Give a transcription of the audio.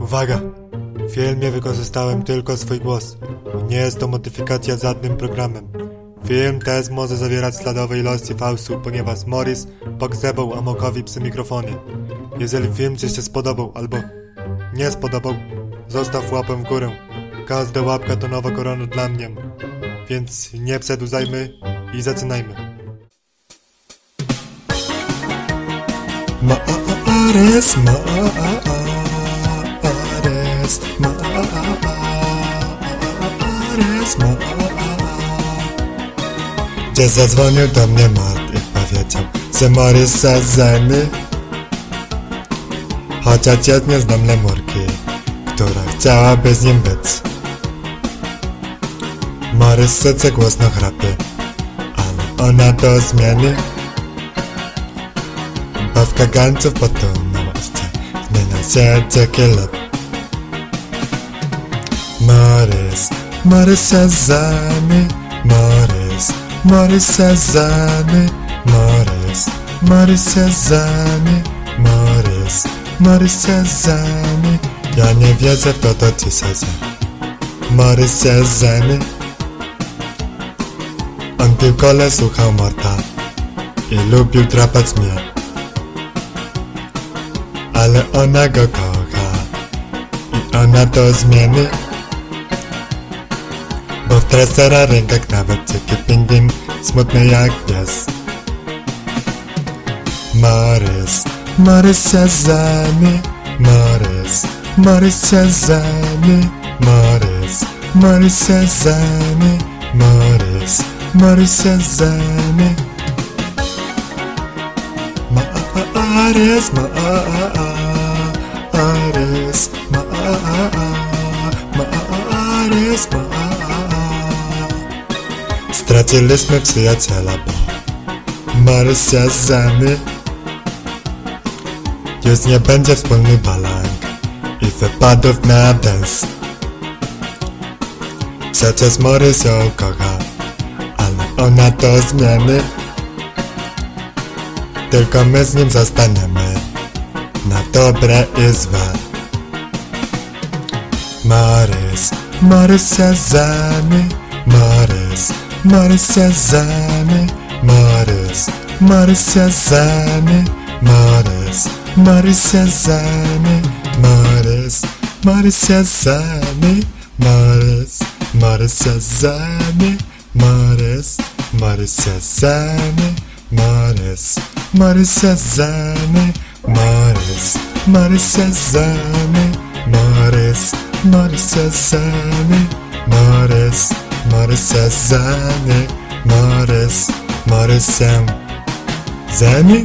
Uwaga! W filmie wykorzystałem tylko swój głos. Nie jest to modyfikacja żadnym programem. Film ten może zawierać śladowe ilości fałszu, ponieważ Morris pogrzebał Amokowi przy mikrofonie. Jeżeli film Ci się spodobał albo nie spodobał, zostaw łapę w górę. Każda łapka to nowa korona dla mnie. Więc nie przedłużajmy i zaczynajmy. Mares, mares, mares, Gdzie zadzwonił do mnie Mart i powiedział, że Morris zazeny Chociaż ja nie znam lemurki, która chciałaby z nim być. Morris serce głośno chrapie, ale ona to zmieni Bo w kagańcu potem na ławce zmienia się ciekielot Marys, Marysa Zany, Marys, Marysa Zany, Marys, Marysa Zany, Marys, Marysa Zany. Ja nie wierzę w to, to ci sadzę. Marysia Zany. On pił kole, słuchał Marta i lubił drapać mnie. Ale ona go kocha i ona to zmieni. Bo tresera rękach nawet jakie pingwin Smutny jak pies. Marys, Marysia za mnie Marys, Marysia za mnie Marys, Marysia za mnie Marys, Marysia za mnie Ma a a Ares, ma a a a Ares, ma a a a Ma a a Ares, ma a a a. Straciliśmy przyjaciela, bo Morris Sazany Już nie będzie wspólny balang i wypadów na dance. Przecież Morris ją kocha, ale ona to zmieni. Tylko my z nim zostaniemy na dobre i złe. Sazany, Morris, Morris Sazany, Morris, Morris Sazany, Morris, Morris Sazany, Morris, Morris Sazany, Morris, Morris Sazany, Morris, Morris Sazany, Morris, Morris Sazany, Morris, Morris Sazany, Morris, Morris Sazany, Morris, Morris Marsa zane Mares Maresem. Zani